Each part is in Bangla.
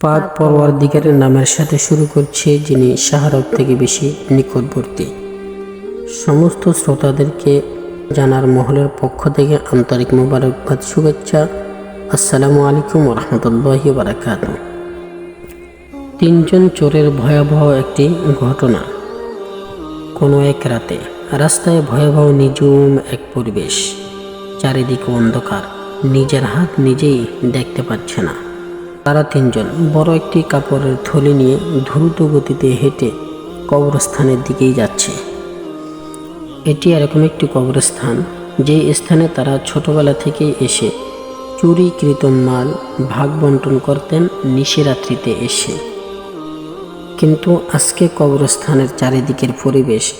পাক পরওয়ারদিগারের নামের সাথে শুরু করছে যিনি শাহরব থেকে বেশি নিকটবর্তী। সমস্ত শ্রোতাদেরকে জানার মহলের পক্ষ থেকে আন্তরিক মোবারকবাদ, শুভেচ্ছা, আসসালামু আলাইকুম রহমতুল্লাহ বারাকাত তিনজন চোরের ভয়াবহ একটি ঘটনা। কোনো এক রাতে রাস্তায় ভয়াবহ নিঝুম এক পরিবেশ। চারিদিকে অন্ধকার। নিজের হাত নিজেই দেখতে পাচ্ছে না। তারা তিনজন বড় একটি কাপড়ের থলি নিয়ে দ্রুত গতিতে হেঁটে কবরস্থানের দিকেই যাচ্ছে। এটি এরকম একটি কবরস্থান, যে স্থানে তারা ছোটবেলা থেকেই এসে চুরিকৃত মাল, ভাগ বন্টন করতেন, নিশিরাত্রিতে এসে। কিন্তু আজকে কবরস্থানের চারিদিকের পরিবেশ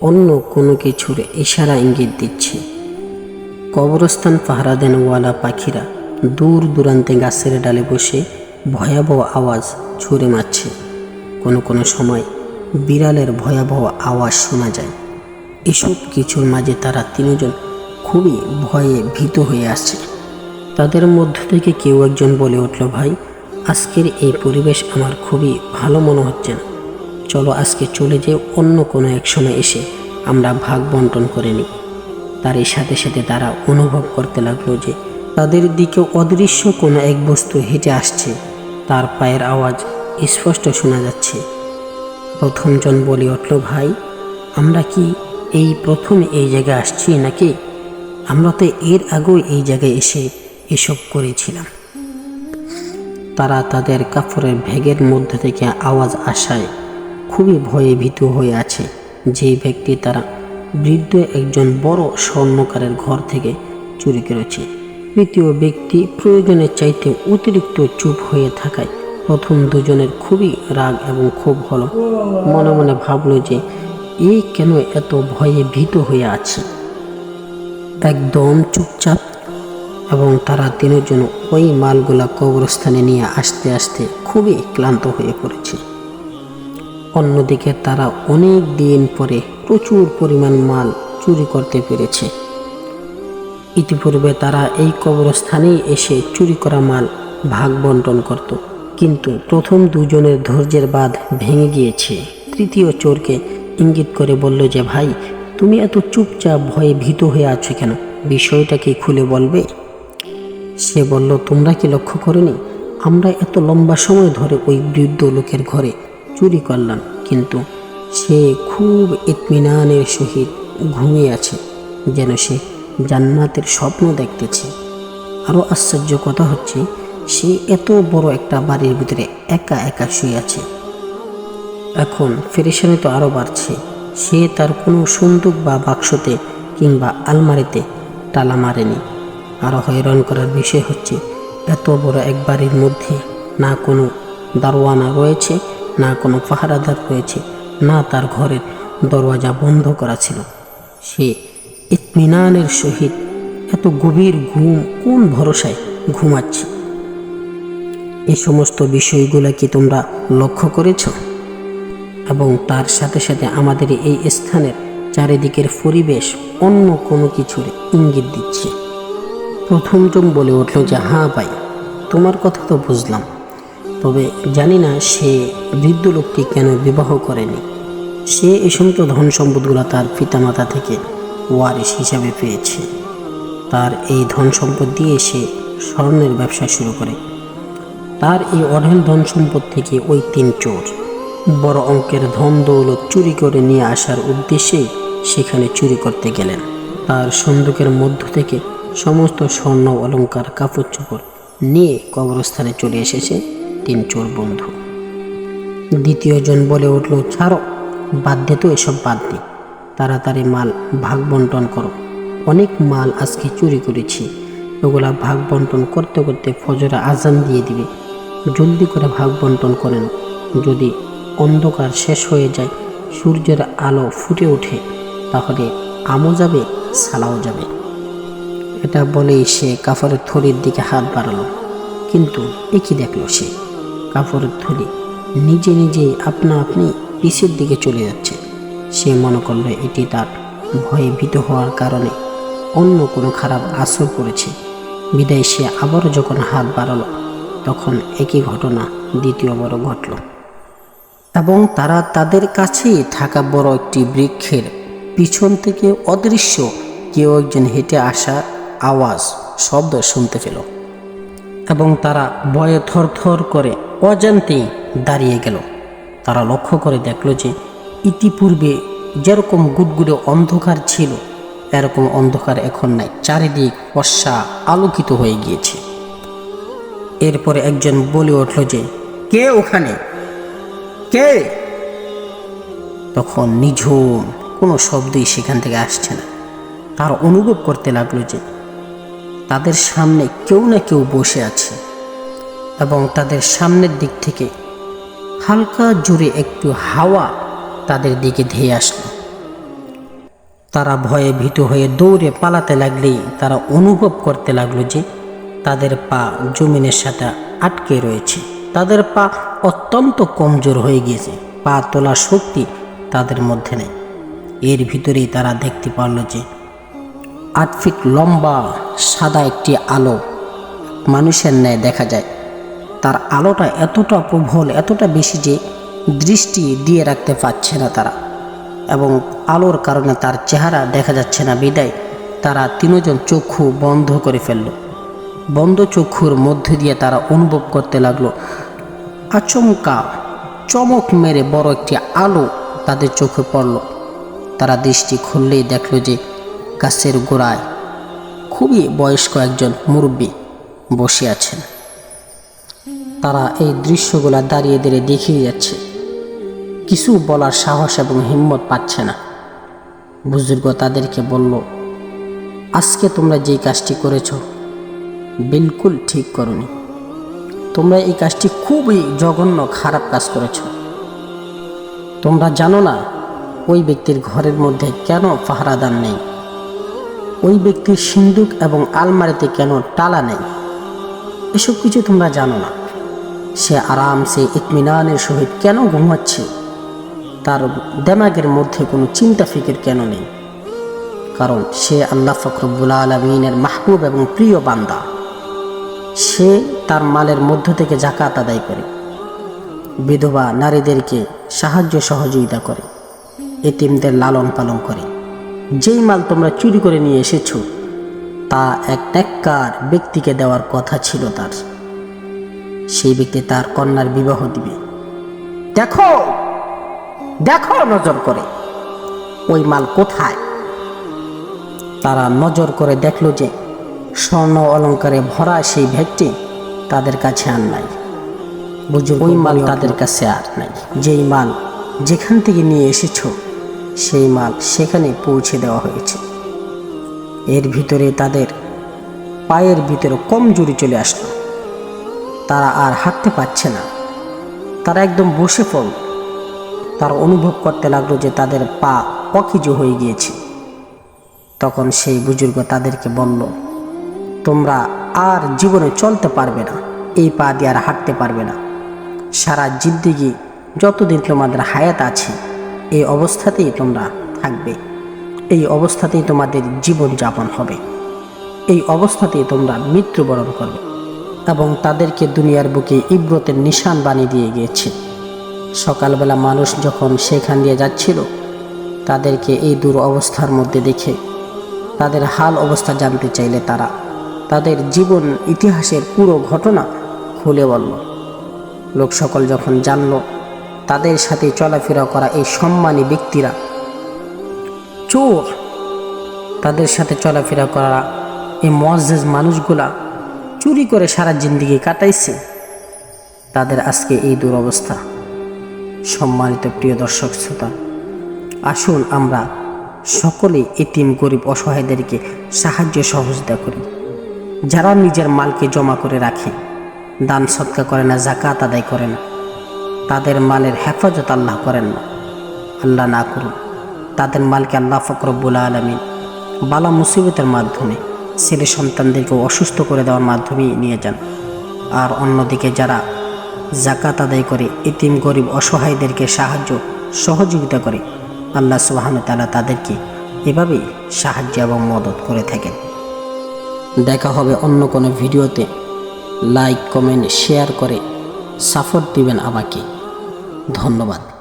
অন্য কোনো কিছুর ইশারা ইঙ্গিত দিচ্ছে। কবরস্থান পাহারা দেন ওয়ালা পাখিরা দূর দূরান্তে গাছের ডালে বসে ভয়াবহ আওয়াজ ছুঁড়ে মারছে। কোনো কোনো সময় বিড়ালের ভয়াবহ আওয়াজ শোনা যায়। এসব কিছুর মাঝে তারা তিনজন খুবই ভয়ে ভীত হয়ে আসছে। তাদের মধ্য থেকে কেউ একজন বলে উঠল, ভাই, আজকের এই পরিবেশ আমার খুবই ভালো মনে হচ্ছে না। চলো আজকে চলে যেয়ে অন্য কোনো এক সময় এসে আমরা ভাগ বন্টন করে নিই। তারই সাথে সাথে তারা অনুভব করতে লাগল যে তাদের দিকে অদৃশ্য কোনো এক বস্তু হেঁটে আসছে। তার পায়ের আওয়াজ স্পষ্ট শোনা যাচ্ছে। প্রথমজন বলে উঠল, ভাই, আমরা কি এই প্রথম এই জায়গায় আসছি নাকি? আমরা তো এর আগেও এই জায়গায় এসে এসব করেছিলাম। তারা তাদের কাপড়ের ভেগের মধ্যে থেকে আওয়াজ আসায় খুবই ভয়ে ভীত হয়ে আছে। যে ব্যক্তি তারা বৃদ্ধ একজন বড় স্বর্ণকারের ঘর থেকে চুরি করেছে। তৃতীয় ব্যক্তি প্রয়োজনের চাইতে অতিরিক্ত চুপ হয়ে থাকায় প্রথম দুজনের খুবই রাগ এবং ক্ষোভ হলো। মনে মনে ভাবলো যে এই কেন এত ভয়ে ভীত হয়ে আছে? একদম চুপচাপ এবং তারা তিনজন ওই মালগুলা কবরস্থানে নিয়ে আসতে আসতে খুবই ক্লান্ত হয়ে পড়েছে। অন্যদিকে তারা অনেক দিন পরে প্রচুর পরিমাণ মাল চুরি করতে পেরেছে। ইতিপূর্বে তারা এই কবরস্থানেই এসে চুরি করা মাল ভাগ বন্টন করত। কিন্তু প্রথম দুজনের ধৈর্যের বাঁধ ভেঙে গিয়েছে। তৃতীয় চোরকে ইঙ্গিত করে বলল যে, ভাই, তুমি এত চুপচাপ ভয়ে ভীত হয়ে আছো কেন? বিষয়টা কি খুলে বলবে? সে বলল, তোমরা কি লক্ষ্য করনি? আমরা এত লম্বা সময় ধরে ওই বৃদ্ধ লোকের ঘরে চুরি করলাম, কিন্তু সে খুব ইতমিনানের সহিত ঘুমিয়ে আছে, যেন সে জান্নাতের স্বপ্ন দেখতেছে। আরও আশ্চর্য কথা হচ্ছে, সে এত বড় একটা বাড়ির ভিতরে একা একা শুয়ে আছে। এখন ফেরিসানি তো আরও বাড়ছে। সে তার কোনো সন্দুক বা বাক্সতে কিংবা আলমারিতে তালা মারেনি। আরও হয়রান করার বিষয় হচ্ছে, এত বড় এক বাড়ির মধ্যে না কোনো দারোয়ানা রয়েছে, না কোনো পাহারাদার রয়েছে, না তার ঘরের দরওয়াজা বন্ধ করা ছিল। সে ইতমিনানের সহিত এত গভীর ঘুম কোন ভরসায় ঘুমাচ্ছে? এই সমস্ত বিষয়গুলো কি তোমরা লক্ষ্য করেছ? এবং তার সাথে সাথে আমাদের এই স্থানের চারিদিকের পরিবেশ অন্য কোনো কিছুর ইঙ্গিত দিচ্ছে। প্রথম প্রথমজন বলে উঠল যে হ্যাঁ ভাই, তোমার কথা তো বুঝলাম। তবে জানি না সে বৃদ্ধ লোকটি কেন বিবাহ করেনি। সে এই সমস্ত ধন সম্পদগুলো তার পিতামাতা থেকে ওয়ারিশ হিসাবে পেয়েছে। তার এই ধন সম্পদ দিয়ে সে স্বর্ণের ব্যবসা শুরু করে। তার এই অঢেল ধন সম্পদ থেকে ওই তিন চোর, বড় অঙ্কের ধন দৌলত চুরি করে নিয়ে আসার উদ্দেশ্যেই সেখানে চুরি করতে গেলেন। তার সন্দুকের মধ্য থেকে সমস্ত স্বর্ণ অলংকার কাপড় চোপড় নিয়ে কবরস্থানে চলে এসেছে তিন চোর বন্ধু। দ্বিতীয়জন বলে উঠল, ছাড়ো, বাদ দে তো এসব বাদ দে। তাড়াতাড়ি মাল ভাগ বন্টন করো। অনেক মাল আজকে চুরি করেছি। ওগুলা ভাগ বন্টন করতে করতে ফজরা আজান দিয়ে দিবে। জলদি করে ভাগ বন্টন করেন। যদি অন্ধকার শেষ হয়ে যায়, সূর্যের আলো ফুটে ওঠে, তাহলে আমও যাবে সালাও যাবে। এটা বলেই সে কাপড়ের থলির দিকে হাত বাড়ালো। কিন্তু একই দেখল সে? কাপড়ের থলি নিজে নিজেই আপনা আপনি পিছের দিকে চলে যাচ্ছে। সে মনে করল এটি তার ভয়ে ভীত হওয়ার কারণে অন্য কোনো খারাপ আসর করেছে। বিদায় সে আবারও যখন হাত বাড়ালো, তখন একই ঘটনা দ্বিতীয়বারও ঘটল। এবং তারা তাদের কাছেই থাকা বড় একটি বৃক্ষের পিছন থেকে অদৃশ্য কেউ একজন হেঁটে আসা আওয়াজ, শব্দ শুনতে পেল। এবং তারা ভয়ে থরথর করে অজান্তেই দাঁড়িয়ে গেল। তারা লক্ষ্য করে দেখল যে ইতিপূর্বে যেরকম গুটগুড়ে অন্ধকার ছিল, এরকম অন্ধকার এখন নাই। চারিদিক বর্ষা আলোকিত হয়ে গিয়েছে। এরপরে একজন বলে উঠল যে, কে ওখানে? কে? তখন নিঝুম কোনো শব্দই সেখান থেকে আসছে না। তার অনুভব করতে লাগল যে, তাদের সামনে কেউ না কেউ বসে আছে এবং তাদের সামনের দিক থেকে হালকা জোরে একটু হাওয়া তাদের দিকে ধেয়ে আসলো। তারা ভয়ে ভীত হয়ে দৌড়ে পালাতে লাগলেই তারা অনুভব করতে লাগল যে তাদের পা জমিনের সাথে আটকে রয়েছে। তাদের পা অত্যন্ত কমজোর হয়ে গিয়েছে। পা তোলার শক্তি তাদের মধ্যে নেই। এর ভিতরেই তারা দেখতে পারল যে আট ফিট লম্বা, সাদা একটি আলো মানুষের ন্যায় দেখা যায়। তার আলোটা এতটা প্রবল, এতটা বেশি যে দৃষ্টি দিয়ে রাখতে পারছে না তারা এবং আলোর কারণে তার চেহারা দেখা যাচ্ছে না, বিদায়। তারা তিনজন চক্ষু বন্ধ করে ফেলল। বন্ধ চক্ষুর মধ্যে দিয়ে তারা অনুভব করতে লাগল, আচমকা চমক মেরে বড় একটি আলো তাদের চোখে পড়ল। তারা দৃষ্টি খুললেই দেখল যে গাছের গোড়ায় খুবই বয়স্ক একজন মুরব্বী বসে আছেন। তারা এই দৃশ্যগুলা দাঁড়িয়ে দাঁড়িয়ে দেখিয়ে যাচ্ছে। কিছু বলার সাহস এবং হিম্মত পাচ্ছে না। বুজুর্গ তাদেরকে বলল, আজকে তোমরা যেই কাজটি করেছ, বিলকুল ঠিক করনি। তোমরা এই কাজটি খুবই জঘন্য, খারাপ কাজ করেছ। তোমরা জানো না, ওই ব্যক্তির ঘরের মধ্যে কেন পাহারাদার নেই? ওই ব্যক্তির সিন্দুক এবং আলমারিতে কেন টালা নেই? এসব কিছু তোমরা জানো না। সে আরামসে ইতমিনানের সহিত কেন ঘুমাচ্ছে? তার দেমাগের মধ্যে কোনো চিন্তা ফিকির কেন নেই? কারণ সে আল্লাহ ফখরবুল আলমিনের মাহবুব এবং প্রিয় বান্দা। সে তার মালের মধ্য থেকে জাকাত আদায় করে। বিধবা নারীদেরকে সাহায্য সহযোগিতা করে। এতিমদের লালন পালন করে। যেই মাল তোমরা চুরি করে নিয়ে এসেছ, তা এক ন্যাক্কার ব্যক্তিকে দেওয়ার কথা ছিল তার। সেই ব্যক্তি তার কন্যার বিবাহ দিবে। দেখো! দেখো নজর করে। ওই মাল কোথায়? তারা নজর করে দেখল যে স্বর্ণ অলঙ্কারে ভরা সেই ভেটটি তাদের কাছে আর নাই। বুঝুন ওই মাল তাদের কাছে আর নাই। যেই মাল যেখান থেকে নিয়ে এসেছ সেই মাল সেখানে পৌঁছে দেওয়া হয়েছে। এর ভিতরে তাদের পায়ের ভিতরে কমজোরি চলে আসলো। তারা আর হাঁটতে পারছে না। তারা একদম বসে পড়ল। তারা অনুভব করতে লাগল যে তাদের পা অকিজু হয়ে গিয়েছে। তখন সেই বুজুর্গ তাদেরকে বলল, তোমরা আর জীবনে চলতে পারবে না, এই পা দিয়ে আর হাঁটতে পারবে না। সারা জিদ্দিগি যতদিন তোমাদের হায়াত আছে, এই অবস্থাতেই তোমরা থাকবে। এই অবস্থাতেই তোমাদের জীবন যাপন হবে। এই অবস্থাতেই তোমরা মৃত্যুবরণ করবে। এবং তাদেরকে দুনিয়ার বুকে ইব্রতের নিশান বানিয়ে দিয়ে গিয়েছে। সকালবেলা মানুষ যখন সেখান দিয়ে যাচ্ছিল, তাদেরকে এই দূর অবস্থার মধ্যে দেখে তাদের হাল অবস্থা জানতে চাইলে তারা তাদের জীবন ইতিহাসের পুরো ঘটনা খুলে বলল। লোক সকল যখন জানল, তাদের সাথে চলাফেরা করা এই সম্মানী ব্যক্তিরা চোর। তাদের সাথে চলাফেরা করা এই মজেজ মানুষগুলা চুরি করে সারা জিন্দিগি কাটাইছে। তাদের আজকে এই দুরবস্থা সম্মানিত প্রিয় দর্শক শ্রোতা, আসুন আমরা সকলে এতিম গরিব অসহায়দেরকে সাহায্য সহযোগিতা করি। যারা নিজের মালকে জমা করে রাখে, দান সৎকা করে না জাকাত আদায় করে না, তাদের মালের হেফাজত আল্লাহ করেন না। আল্লাহ না করুন তাদের মালকে আল্লাহ ফকরবুল আলমিন বালা মুসিবতের মাধ্যমে ছেলে সন্তানদেরকে অসুস্থ করে দেওয়ার মাধ্যমেই নিয়ে যান। আর অন্যদিকে যারা জাকাত আদায় করে, এতিম, গরিব, অসহায়দেরকে সাহায্য, সহযোগিতা করে। আল্লাহ সুবাহান তালা তাদেরকে এভাবেই সাহায্য এবং মদত করে থাকেন। দেখা হবে অন্য কোনো ভিডিওতে। লাইক, কমেন্ট, শেয়ার করে সাপোর্ট দিবেন আমাকে। ধন্যবাদ।